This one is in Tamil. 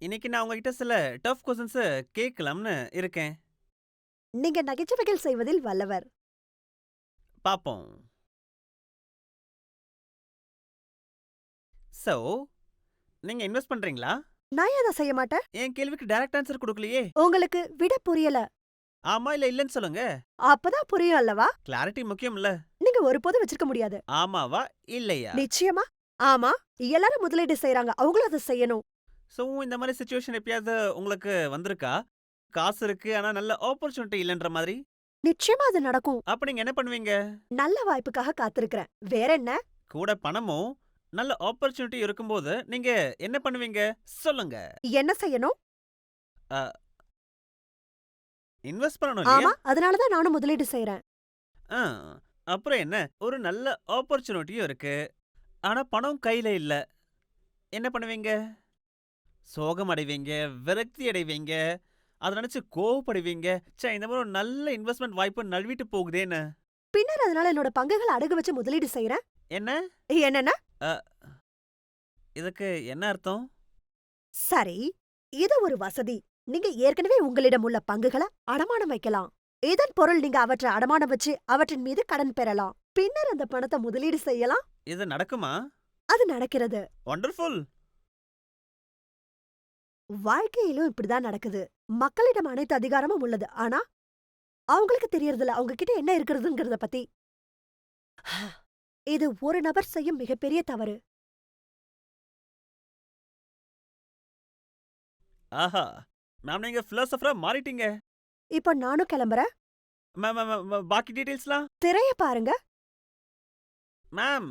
இன்னைக்கு நான் உங்ககிட்ட சில டஃப் கொஸ்டின்ஸ் கேட்கலாம்னு இருக்கேன். நீங்க நகைச்சுவைகள் செய்வதில் வல்லவர். பாப்போம் சோ நீங்க இன்வெஸ்ட் பண்றீங்களா? நான் ஏன் அதை செய்ய மாட்டேன்? என் கேள்விக்கு டைரக்ட் ஆன்சர் கொடுக்கலையே. உங்களுக்கு விட புரியல. ஆமா இல்ல இல்லன்னு சொல்லுங்க. அப்பதான் புரியும் அல்லவா? கிளாரிட்டி முக்கியம் இல்ல நீங்க ஒருபோதும் வச்சிருக்க முடியாது. ஆமாவா? இல்லையா? நிச்சயமா. ஆமா எல்லாரும் முதலீடு செய்றாங்க. அவங்களும் அதை செய்யணும். சோ இந்த மாதிரி சுச்சுவேஷன் எப்பயாவது உங்களுக்கு வந்திருக்கா? காசு இருக்கு ஆனா நல்ல ஆப்பர்ச்சுனிட்டி இல்லைன்ற மாதிரி? நிச்சயமா அது நடக்கும். அப்ப நீங்க என்ன பண்ணுவீங்க? நல்ல வாய்ப்புக்காக காத்திருக்கிறேன். வேற என்ன? கூட பணமும் நல்ல ஆப்பர்ச்சுனிட்டி இருக்கும்போது நீங்க என்ன பண்ணுவீங்க? சொல்லுங்க. என்ன செய்யணும்? இன்வெஸ்ட் பண்ணணும் இல்லையா? ஆமா அதனாலதான் நானும் முதலீடு செய்யறேன் ஆ, அப்புறம் என்ன? ஒரு நல்ல ஆப்பர்ச்சுனிட்டியும் இருக்கு. ஆனா பணம் கையில இல்ல. என்ன பண்ணுவீங்க? சோகம் அடைவீங்க விரக்தி அடைவீங்க அதை நினைச்சு கோவப்படுவீங்க. ச்சே இந்த மாதிரி ஒரு நல்ல இன்வெஸ்ட்மெண்ட் வாய்ப்பு நழுவிட்டு போகுதேன்னு. பின்னர் அதனால என்னோட பங்குகளை அடகு வச்சு முதலீடு செய்யறேன் என்ன? என்னன்னா? இதுக்கு என்ன அர்த்தம்? சரி இது ஒரு வசதி. நீங்க ஏற்கனவே உங்களிடம் உள்ள பங்குகளை அடமானம் வைக்கலாம். இதன் பொருள் நீங்க அவற்றை அடமானம் வச்சு அவற்றின் மீது கடன் பெறலாம். பின்னர் அந்த பணத்தை முதலீடு செய்யலாம். இது நடக்குமா? அது நடக்கிறது. வண்டர்ஃபுல் வாழ்க்கையிலும் இப்படிதான் நடக்குது. மக்களிடம் அனைத்து அதிகாரமும் உள்ளது. ஆனா அவங்களுக்கு தெரியறதில்ல. அவங்க கிட்ட என்ன இருக்கிறதுங்கிறத பத்தி. இது ஒரு நபர் செய்யும் மிகப்பெரிய தவறு. ஆஹா! மேம் நீங்க பிலாசபரா மாறிட்டீங்க. இப்ப நானும் கிளம்புறேன். மேம், பாக்கி டீடைல்ஸ்லாம் திரைய பாருங்க. மேம்